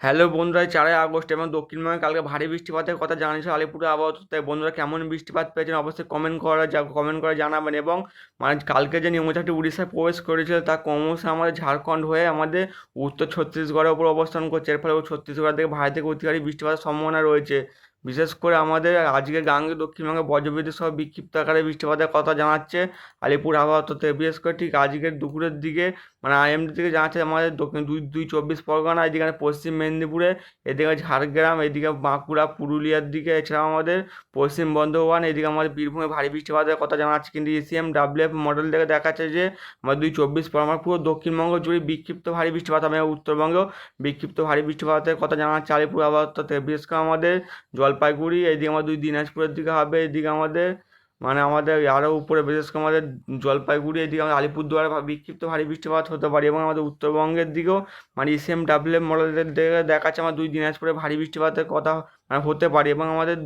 Hello বন্ধুরা চারই August এবং দক্ষিণবঙ্গে কালকে ভারী বৃষ্টিপাতের কথা জানিয়েছে আলিপুরের আবহাওয়া তাই বন্ধুরা, কেমন বৃষ্টিপাত পেয়েছেন অবশ্যই কমেন্ট করা যা কমেন্ট করে জানাবেন এবং মানে কালকে যে নিম্নচাপটি উড়িষ্যায় প্রবেশ করেছিল তা ক্রমশ আমাদের ঝাড়খণ্ড হয়ে আমাদের উত্তর ছত্তিশগড়ের ওপর অবস্থান করছে। এর ফলে ছত্তিশগড় থেকে ভারী থেকে অতিকারী বৃষ্টিপাতের সম্ভাবনা রয়েছে। বিশেষ করে আমাদের আজকে গাঙ্গে দক্ষিণবঙ্গে বজ্রবিদ্যুৎ সহ বিক্ষিপ্ত আকারে বৃষ্টিপাতের কথা জানাচ্ছে আলিপুর আবহাওয়া তথ্যে। বিশেষ করে ঠিক আজকের দুপুরের দিকে মানে আইএমডি থেকে জানাচ্ছে আমাদের দক্ষিণ দুই দুই চব্বিশ পরগনা, এদিকে পশ্চিম মেদিনীপুরে, এদিকে ঝাড়গ্রাম, এদিকে বাঁকুড়া, পুরুলিয়ার দিকে, এছাড়াও আমাদের পশ্চিম বর্ধমান, এদিকে আমাদের বীরভূমে ভারী বৃষ্টিপাতের কথা জানাচ্ছে। কিন্তু এসিএম ডাব্লিউএফ মডেল থেকে দেখাচ্ছে যে আমাদের দুই চব্বিশ পরগনা পুরো দক্ষিণবঙ্গ জুড়ে বিক্ষিপ্ত ভারী বৃষ্টিপাত হবে উত্তরবঙ্গেও বিক্ষিপ্ত ভারী বৃষ্টিপাতের কথা জানাচ্ছে আলিপুর আবহাওয়া তথ্যে। বিশেষ করে আমাদের জলপাইগুড়ি, এদিকে আমাদের দুই দিনাজপুরের দিকে হবে, এদিকে আমাদের মানে আমাদের আরও উপরে, বিশেষ করে আমাদের জলপাইগুড়ি, এদিকে আমাদের আলিপুরদুয়ারে বিক্ষিপ্ত ভারী বৃষ্টিপাত হতে পারে এবং আমাদের উত্তরবঙ্গের দিকেও মানে ইসিএম ডাব্লিউ মডেলের দিকে দেখাচ্ছে আমার দুই দিনাজপুরে ভারী বৃষ্টিপাতের কথা মানে হতে পারে এবং আমাদের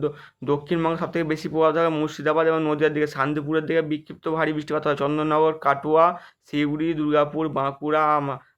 দক্ষিণবঙ্গে সবথেকে বেশি প্রভাব থাকে মুর্শিদাবাদ এবং নদীয়ার দিকে, শান্তিপুরের দিকে বিক্ষিপ্ত ভারী বৃষ্টিপাত হয় চন্দননগর, কাটুয়া শিউড়ি দুর্গাপুর, বাঁকুড়া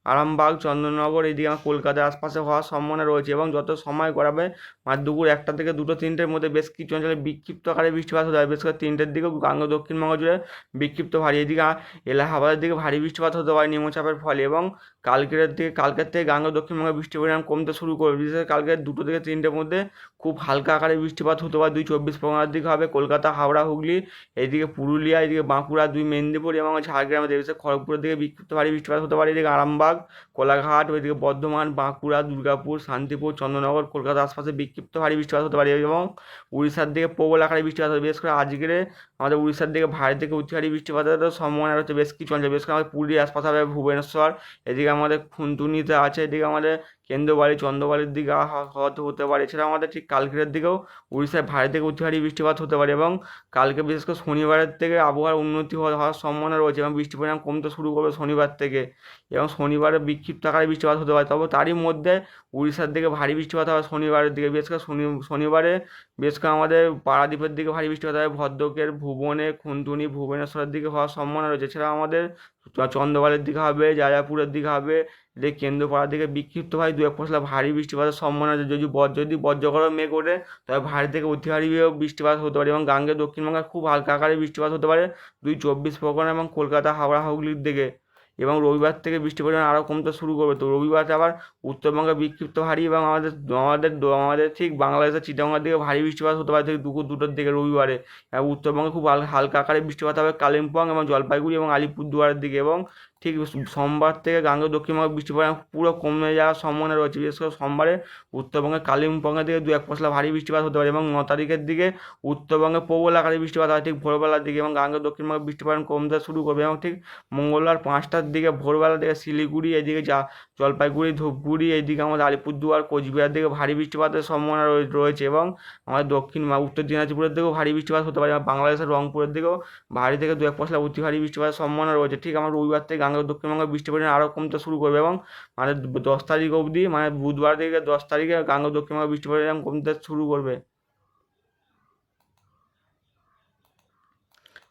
আরামবাগ, চন্দননগর এইদিকে আমার কলকাতার আশপাশে হওয়ার সম্ভাবনা রয়েছে এবং যত সময় গড়াবে মানে দুপুর একটা থেকে দুটো, তিনটের মধ্যে বেশ কিছু অঞ্চলে বিক্ষিপ্ত আকারে বৃষ্টিপাত হতে পারে। বিশেষ করে তিনটের দিকে গাঙ্গ দক্ষিণবঙ্গ জুড়ে বিক্ষিপ্ত ভারী। এদিকে এলাহাবাদের দিকে ভারী বৃষ্টিপাত হতে পারে নিম্নচাপের ফলে এবং কালকের দিকে, কালকের থেকে গাঙ্গ দক্ষিণবঙ্গে বৃষ্টির পরিমাণ কমতে শুরু করবে। বিশেষ করে কালকে দুটো থেকে তিনটের মধ্যে খুব হালকা আকারে বৃষ্টিপাত হতে পারে। দুই চব্বিশ পরগনার দিকে হবে, কলকাতা, হাওড়া, হুগলি এইদিকে পুরুলিয়া, এদিকে বাঁকুড়া, দুই মেদিনীপুর এবং ঝাড়গ্রামের করে খড়গপুরের দিকে বিক্ষিপ্ত ভারী বৃষ্টিপাত হতে পারে। এদিকে আরামবাগ কোলাঘাট, ওইদিকে বর্ধমান, বাঁকুড়া, দুর্গাপুর, শান্তিপুর, চন্দ্রনগর কলকাতার আশপাশে বিক্ষিপ্ত ভারী বৃষ্টিপাত হতে পারে এবং উড়িষ্যার দিকে প্রবল আকারে বৃষ্টিপাত হবে। বিশেষ করে আজকে আমাদের উড়িষ্যার দিকে ভারী থেকে অতি ভারী বৃষ্টিপাতের সম্ভাবনা রয়েছে, বেশ কিছু অঞ্চলে। বিশেষ করে আমাদের পুরীর আশপাশে হবে ভুবনেশ্বর, এদিকে আমাদের খুনটুনিতে আছে, এদিকে আমাদের কেন্দ্রবাড়ি, চন্দ্রবাড়ির দিকে হ- হতে পারে। এছাড়া আমাদের ঠিক কালকের দিকেও উড়িষ্যায় ভারী থেকে অতি ভারী বৃষ্টিপাত হতে পারে এবং কালকে বিশেষ করে শনিবারের থেকে আবহাওয়ার উন্নতি হওয়া- হওয়ার সম্ভাবনা রয়েছে এবং বৃষ্টির পরিমাণ কমতে শুরু করবে শনিবার থেকে এবং শনিবারে বিক্ষিপ্ত আকারে বৃষ্টিপাত হতে পারে, তবে তারই মধ্যে উড়িষ্যার দিকে ভারী বৃষ্টিপাত হবে শনিবারের দিকে। বিশেষ করে শনি, শনিবারে বিশেষ করে আমাদের পারাদ্বীপের দিকে ভারী বৃষ্টিপাত হবে, ভদ্রকের ভুবনে খুনটুনি ভুবনেশ্বরের দিকে হওয়ার সম্ভাবনা রয়েছে। এছাড়া আমাদের চ- চন্দ্রবাড়ির দিকে হবে যাজাপুরের দিকে হবে, এদিকে কেন্দ্রপাড়ার দিকে বিক্ষিপ্ত হয় দু এক পশলা ভারী বৃষ্টিপাতের সম্ভাবনা আছে যদি বজ্র, যদি বজ্রগড় মেঘ ওঠে, তবে ভারী থেকে অতি ভারী বৃষ্টিপাত হতে পারে এবং গাঙ্গে দক্ষিণবঙ্গে খুব হালকা আকারে বৃষ্টিপাত হতে পারে। দুই চব্বিশ পরগনা এবং কলকাতা হাওড়া হুগলির দিকে এবং রবিবার থেকে বৃষ্টির পরিমাণ আরও কমতে শুরু করবে। তো রবিবার আবার উত্তরবঙ্গে বিক্ষিপ্ত ভারী এবং আমাদের আমাদের আমাদের ঠিক বাংলাদেশের চিটাঙ্গার দিকে ভারী বৃষ্টিপাত হতে পারে দুপুর দুটোর দিকে রবিবারে। এবং উত্তরবঙ্গে খুব হাল- হালকা আকারে বৃষ্টিপাত হবে কালিম্পং এবং জলপাইগুড়ি এবং আলিপুরদুয়ারের দিকে এবং ঠিক সোমবার থেকে গাঙ্গে দক্ষিণবঙ্গে বৃষ্টির পরিমাণ পুরো কমে যাওয়ার সম্ভাবনা রয়েছে। বিশেষ করে সোমবারে উত্তরবঙ্গের কালিম্পংয়ের দিকে দু এক পশলা ভারী বৃষ্টিপাত হতে পারে এবং ন তারিখের দিকে উত্তরবঙ্গে প্রবল আকারে বৃষ্টিপাত হয়। ঠিক ভোরবেলার দিকে এবং গাঙ্গে দক্ষিণবঙ্গে বৃষ্টির পরিমাণ কমতে শুরু করবে এবং ঠিক মঙ্গলবার পাঁচটার দিকে ভোরবেলার দিকে শিলিগুড়ি, এদিকে যা জলপাইগুড়ি, ধূপগুড়ি এইদিকে আমাদের আলিপুরদুয়ার, কোচবিহার দিকে ভারী বৃষ্টিপাতের সম্ভাবনা রয়ে- রয়েছে এবং আমাদের দক্ষিণ উত্তর দিনাজপুরের দিকেও ভারী বৃষ্টিপাত হতে পারে বাংলাদেশের রংপুরের দিকেও ভারী থেকে দু এক পশলা অতি ভারী বৃষ্টিপাতের সম্ভাবনা রয়েছে। ঠিক আমার রবিবার থেকে গাঙ্গেয় দক্ষিণবঙ্গে বৃষ্টির পরিমাণ আরও কমতে শুরু করবে এবং মানে দশ তারিখ অবধি মানে বুধবার থেকে দশ তারিখে গাঙ্গ দক্ষিণবঙ্গে বৃষ্টির পরিমাণ কমতে শুরু করবে।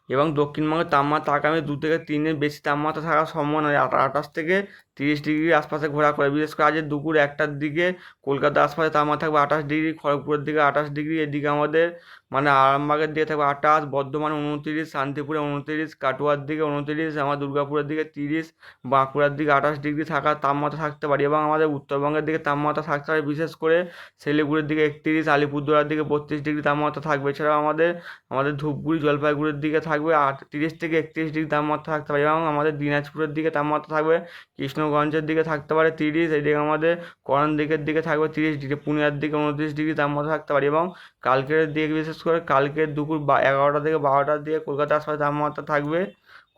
এবং দক্ষিণবঙ্গের তাপমাত্রা আগামী দু থেকে তিন দিন বেশি তাপমাত্রা থাকার সম্ভাবনা আটাশ থেকে তিরিশ ডিগ্রির আশপাশে ঘোরা করে, বিশেষ করে আজ দুপুর একটার দিকে কলকাতার আশপাশে তাপমাত্রা থাকবে আঠাশ ডিগ্রি, খড়গপুরের দিকে আঠাশ ডিগ্রি, এদিকে আমাদের মানে আরামবাগের দিকে থাকবে আঠাশ, বর্ধমানে উনতিরিশ, শান্তিপুরে উনতিরিশ, কাটোয়ার দিকে উনতিরিশ, আমার দুর্গাপুরের দিকে তিরিশ, বাঁকুড়ার দিকে আঠাশ ডিগ্রি থাকার তাপমাত্রা থাকতে পারে এবং আমাদের উত্তরবঙ্গের দিকে তাপমাত্রা থাকতে পারে, বিশেষ করে শিলিগুড়ির দিকে একত্রিশ, আলিপুরদুয়ারের দিকে বত্রিশ ডিগ্রি তাপমাত্রা থাকবে, এছাড়াও আমাদের আমাদের ধূপগুড়ি, জলপাইগুড়ির দিকে থাকবে আট, তিরিশ থেকে একত্রিশ ডিগ্রি তাপমাত্রা থাকতে পারে এবং আমাদের দিনাজপুরের দিকে তাপমাত্রা থাকবে কৃষ্ণগঞ্জের দিকে থাকতে পারে তিরিশ, এদিকে আমাদের করণ দিকের দিকে থাকবে তিরিশ ডিগ্রি পুনিয়ার দিকে উনত্রিশ ডিগ্রি তাপমাত্রা থাকতে পারে এবং কালকের দিকে বিশেষ করে কালকের দুপুর বা এগারোটা থেকে বারোটার দিকে কলকাতার আশপাশে তাপমাত্রা থাকবে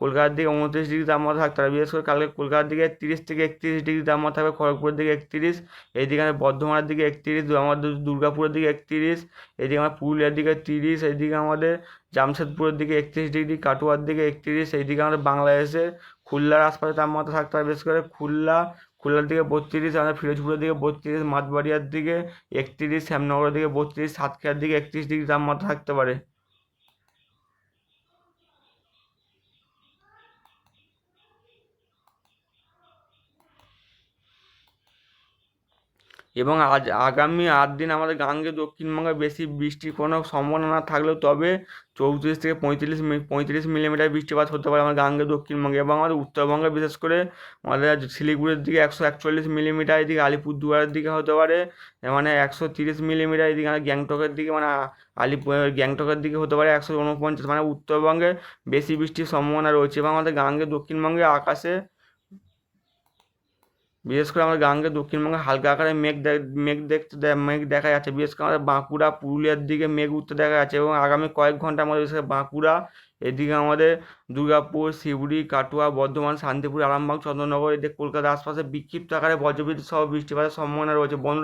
কলকাতার দিকে উনত্রিশ ডিগ্রি তাপমাত্রা থাকতে পারে। বিশেষ করে কালকে কলকাতার দিকে তিরিশ থেকে একত্রিশ ডিগ্রি তাপমাত্রা থাকবে, খড়গপুরের দিকে একত্রিশ এইদিকে আমাদের বর্ধমানের দিকে একত্রিশ, আমাদের দুর্গাপুরের দিকে একত্রিশ, এদিকে আমার পুরুলিয়ার দিকে তিরিশ এইদিকে আমাদের জামশেদপুরের দিকে একত্রিশ ডিগ্রি, কাটোয়ার দিকে একত্রিশ এইদিকে আমাদের বাংলাদেশের খুলনার আশপাশে তাপমাত্রা থাকতে পারে। বিশেষ করে খুলনা, খুলনার দিকে বত্রিশ, আমাদের ফিরোজপুরের দিকে বত্রিশ মাঠবাড়িয়ার দিকে একত্রিশ, শ্যামনগরের দিকে বত্রিশ, সাতক্ষীরার দিকে একত্রিশ ডিগ্রি তাপমাত্রা থাকতে পারে। এবং আজ আগামী আট দিন আমাদের গাঙ্গে দক্ষিণবঙ্গে বেশি বৃষ্টির কোনো সম্ভাবনা না থাকলেও তবে চৌত্রিশ থেকে পঁয়ত্রিশ পঁয়ত্রিশ মিলিমিটার বৃষ্টিপাত হতে পারে আমাদের গাঙ্গে দক্ষিণবঙ্গে এবং আমাদের উত্তরবঙ্গে বিশেষ করে আমাদের শিলিগুড়ির দিকে একশো একচল্লিশ মিলিমিটার, এদিকে আলিপুরদুয়ারের দিকে হতে পারে মানে একশো তিরিশ মিলিমিটার, এদিকে গ্যাংটকের দিকে মানে আলিপুর গ্যাংটকের দিকে হতে পারে একশো উনপঞ্চাশ মানে উত্তরবঙ্গে বেশি বৃষ্টির সম্ভাবনা রয়েছে এবং আমাদের গাঙ্গে দক্ষিণবঙ্গে আকাশে বিশেষ করে আমাদের গাঙ্গে, দক্ষিণবঙ্গে হালকা আকারে মেঘ মেঘ দেখতে মেঘ দেখা যাচ্ছে। বিশেষ করে আমাদের বাঁকুড়া, পুরুলিয়ার দিকে মেঘ উঠতে দেখা যাচ্ছে এবং আগামী কয়েক ঘণ্টার মধ্যে বিশেষ করে বাঁকুড়া, এদিকে আমাদের দুর্গাপুর, শিউড়ি, কাটুয়া, বর্ধমান, শান্তিপুর, আরামবাগ চন্দননগর এদিকে কলকাতার আশপাশে বিক্ষিপ্ত আকারে বজ্রবিদ্যুৎ সহ বৃষ্টিপাতের সম্ভাবনা রয়েছে। বন্ধুরা